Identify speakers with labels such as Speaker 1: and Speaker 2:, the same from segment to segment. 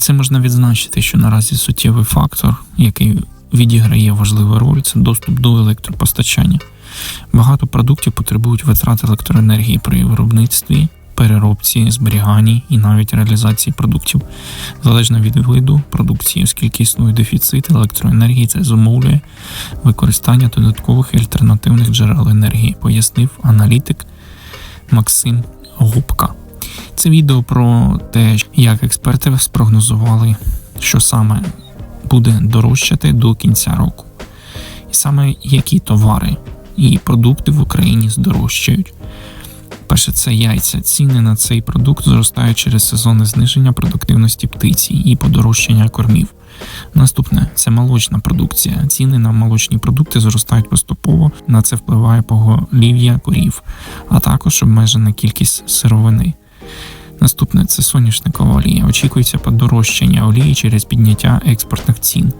Speaker 1: це можна відзначити, що наразі суттєвий фактор, який відіграє важливу роль, це доступ до електропостачання. Багато продуктів потребують витрат електроенергії при виробництві, переробці, зберіганні і навіть реалізації продуктів, залежно від виду продукції, оскільки існує дефіцит електроенергії, це зумовлює використання додаткових альтернативних джерел енергії, пояснив аналітик Максим Губка. Це відео про те, як експерти спрогнозували, що саме буде дорожчати до кінця року, і саме які товари і продукти в Україні здорожчають. Перше, це яйця. Ціни на цей продукт зростають через сезонне зниження продуктивності птиці і подорожчання кормів. Наступне це молочна продукція. Ціни на молочні продукти зростають поступово. На це впливає поголів'я корів, а також обмежена кількість сировини. Наступне це соняшникова олія. Очікується подорожчання олії через підняття експортних цін.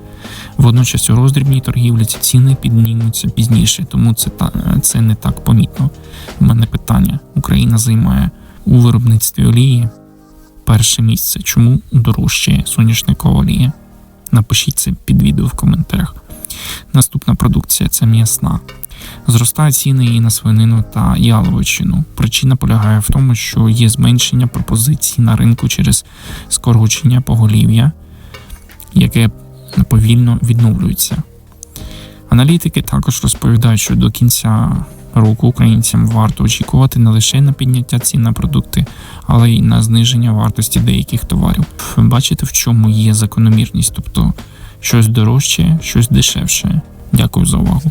Speaker 1: Водночас у роздрібній торгівлі ці ціни піднімуться пізніше, тому це та це не так помітно. У мене питання: Україна займає у виробництві олії перше місце. Чому дорожчає соняшникова олія? Напишіть це під відео в коментарях. Наступна продукція це м'ясна. Зростають ціни і на свинину та яловичину. Причина полягає в тому, що є зменшення пропозицій на ринку через скорочення поголів'я, яке повільно відновлюється. Аналітики також розповідають, що до кінця року українцям варто очікувати не лише на підняття цін на продукти, але й на зниження вартості деяких товарів. Бачите, в чому є закономірність, тобто щось дорожче, щось дешевше. Дякую за увагу.